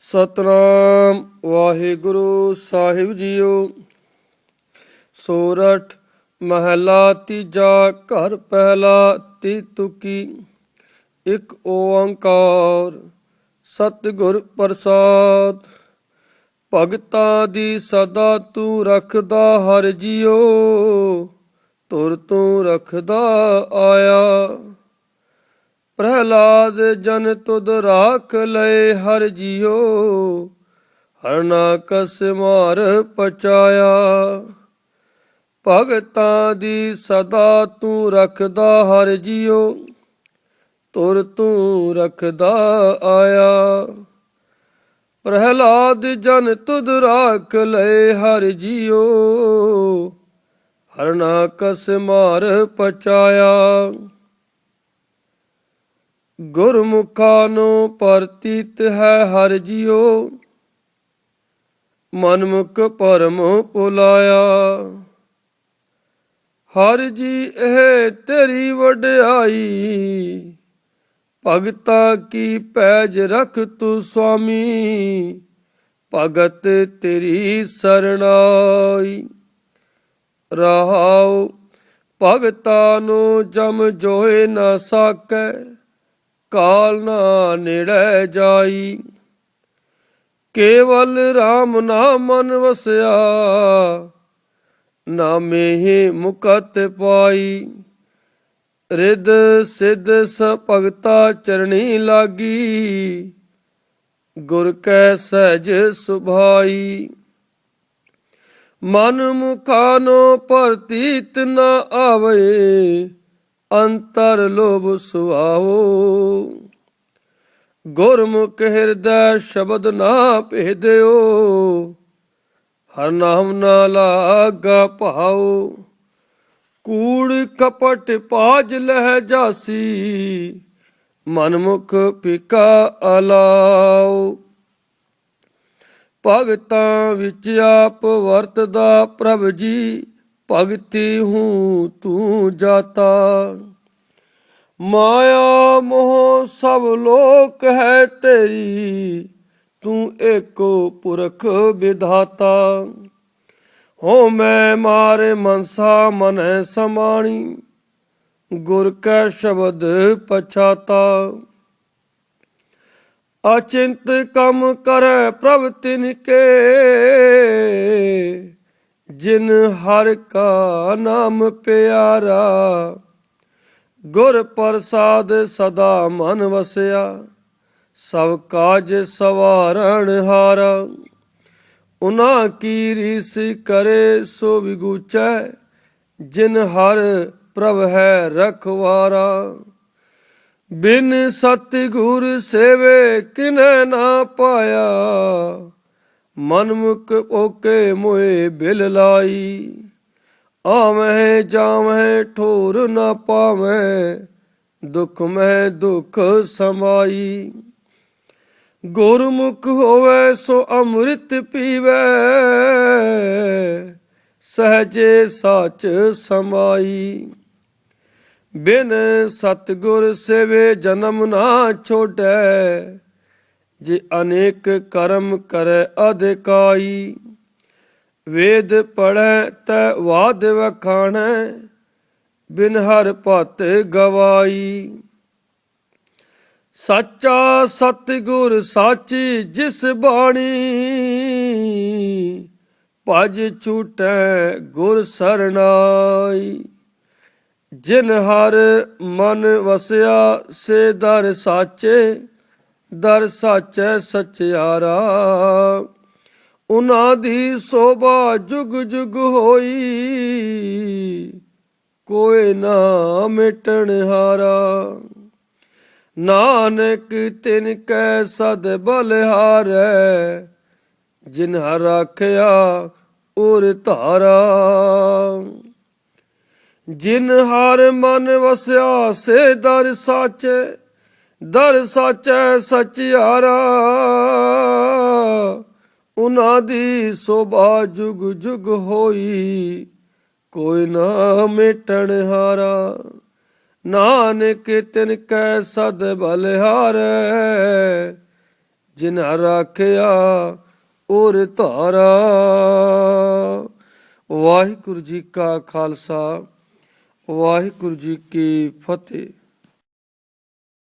ਸਤਨਾਮ ਵਾਹਿਗੁਰੂ ਸਾਹਿਬ ਜੀਓ। ਸੋਰਠ ਮਹਲਾ ਤੀਜਾ, ਘਰ ਪਹਿਲਾ ਤੀ ਤੁਕੀ। ਇੱਕ ਓੰਕਾਰ ਸਤਿਗੁਰ ਪ੍ਰਸਾਦ। ਭਗਤਾਂ ਦੀ ਸਦਾ ਤੂੰ ਰੱਖਦਾ ਹਰ ਜੀਓ। ਤੁਰ ਤੂੰ ਰੱਖਦਾ ਆਇਆ। ਪ੍ਰਹਲਾਦ ਜਨ ਤੁਧ ਰਾਖ ਲਏ ਹਰ ਜੀਓ ਹਰਨਾ ਕਸ ਮਾਰ ਪਚਾਇਆ। ਭਗਤਾਂ ਦੀ ਸਦਾ ਤੂੰ ਰੱਖਦਾ ਹਰ ਜੀਓ, ਤੁਰ ਤੂੰ ਰੱਖਦਾ ਆਇਆ। ਪ੍ਰਹਲਾਦ ਜਨ ਤੁਧ ਰਾਖ ਲਏ ਹਰ ਜੀਓ ਹਰਨਾ ਕਸ ਮਾਰ ਪਚਾਇਆ। ਗੁਰਮੁਖਾਂ ਨੂੰ ਪ੍ਰਤੀਤ ਹੈ ਹਰ ਜੀਓ ਮਨਮੁਖ ਪਰਮ ਪੁਲਾਇਆ। ਹਰ ਜੀ ਇਹ ਤੇਰੀ ਵਡਿਆਈ, ਭਗਤਾ ਕੀ ਪੈਜ ਰਖ ਤੂੰ ਸੁਆਮੀ, ਭਗਤ ਤੇਰੀ ਸਰਣਾਈ। ਰਹਾਉ ਭਗਤਾ ਨੂੰ ਜਮ ਜੋਏ ਨਾ ਸਾਕੈ ਕਾਲ ਨਾ ਨੇੜੇ ਜਾਈ। ਕੇਵਲ RAM ਨਾਮ ਮਨ ਵਸਿਆ, ਨਾਮੇ ਹੀ ਮੁਕਤ ਪਾਈ। ਰਿਦ ਸਿਧ ਸ ਭਗਤਾ ਚਰਣੀ ਲਾਗੀ, ਗੁਰ ਕੈ ਸਹਿਜ ਸੁਭਾਈ। ਮਨ ਮੁਖਾਨੋ ਭਰਤੀ ਨ ਆਵੇ ਅੰਤਰ ਲੋਭ ਸੁਆਵੋ ਗੁਰਮੁਖ ਹਿਰਦੈ ਸ਼ਬਦ ਨਾ ਭੇਦਿਓ, ਹਰ ਨਾਮ ਨਾ ਲਾਗਾ ਭਾਉ ਕੂੜ ਕਪਟ ਪਾਜ ਲਹਿ ਜਾਸੀ, ਮਨਮੁਖ ਫਿਕਾ ਅਲਾਉ ਭਗਤਾਂ ਵਿੱਚ ਆਪ ਵਰਤਦਾ ਪ੍ਰਭ ਜੀ ਭਗਤੀ ਹੂੰ ਤੂੰ ਜਾਤਾ। ਮਾਇਆ ਮੋਹ ਸਭ ਲੋਕ ਹੈ ਤੇਰੀ, ਤੂੰ ਏਕੋ ਪੁਰਖ ਵਿਧਾਤਾ। ਹੋ ਮੈਂ ਮਾਰੇ ਮਨਸਾ ਮਨੈ ਸਮਾਣੀ, ਗੁਰ ਕੈ ਸ਼ਬਦ ਪਛਾਤਾ। ਅਚਿੰਤ ਕਮ ਕਰੈ ਪ੍ਰਭ ਤਿਨ ਕੇ ਜਿਨ ਹਰ ਕਾ ਨਾਮ ਪਿਆਰਾ, ਗੁਰ ਪ੍ਰਸਾਦ ਸਦਾ ਮਨ ਵਸਿਆ, ਸਭ ਕਾਜ ਸਵਾਰਣ ਹਾਰਾ। ਉਨਾ ਕੀ ਰੀਸ ਕਰੇ ਸੋ ਵਿਗੂਚੈ ਜਿਨ ਹਰ ਪ੍ਰਭ ਹੈ ਰਖਵਾਰਾ। ਬਿਨ ਸਤਿਗੁਰ ਸੇਵੇ ਕਿਨੈ ਨਾ ਪਾਇਆ ਮਨਮੁਖ ਓਕੇ ਮੋਏ ਬਿਲ ਲਾਈ। ਆਵੇਂ ਜਾਵੇਂ ਠੋਰ ਨਾ ਪਾਵੇਂ ਦੁਖ ਮਹਿ ਦੁਖ ਸਮਾਈ। ਗੁਰਮੁਖ ਹੋਵੇ ਸੋ ਅੰਮ੍ਰਿਤ ਪੀਵੇ, ਸਹਜੇ ਸੱਚ ਸਮਾਈ। ਬਿਨ ਸਤਗੁਰ ਸੇਵੇ ਜਨਮ ਨਾ ਛੋਟੈ ਜੇ ਅਨੇਕ ਕਰਮ ਕਰੈ ਅਧਿਕਾਈ, ਵੇਦ ਪੜੈ ਤੈ ਵਾਦ ਵਖਾਣੈ, ਬਿਨ ਹਰ ਭਤ ਗਵਾਈ। ਸੱਚਾ ਸਤਿਗੁਰ ਸਾਚੀ ਜਿਸ ਬਾਣੀ, ਭਜ ਛੂਟੈ ਗੁਰ ਸਰਨਾਈ ਜਿਨ ਹਰ ਮਨ ਵਸਿਆ, ਸੇ ਦਰ ਸਾਚੇ ਦਰ ਸਾਚੈ ਸਚਿਆਰਾ ਉਨਾਂ ਦੀ ਸੋਭਾ ਜੁਗ ਜੁਗ ਹੋਈ। ਕੋਈ ਨਾ ਮਿਟਣ ਹਾਰਾ। ਨਾਨਕ ਤਿਨ ਕੈ ਸਦ ਬਲਿਹਾਰੈ ਜਿਨ ਹਰ ਰਾਖਿਆ ਉਰ ਧਾਰਾ। ਜਿਨ ਹਰ ਮਨ ਵਸਿਆ ਸੇ ਦਰ ਸਾਚੇ। ਦਰ ਸਾਚੈ ਸਚਿਆਰਾ ਉਨਾਂ ਦੀ ਸੋਭਾ ਜੁਗ ਜੁਗ ਹੋਈ, ਕੋਈ ਨਾ ਮਿਟਣ ਹਾਰਾ। ਨਾਨਕ ਤਿਨ ਕੈ ਸਦ ਬਲਿਹਾਰ ਜਿਨ ਰਾਖਿਆ ਔਰ ਧਾਰਾ। ਵਾਹਿਗੁਰੂ ਜੀ ਕਾ ਖਾਲਸਾ, ਵਾਹਿਗੁਰੂ ਜੀ ਕੀ ਫਤਿਹ।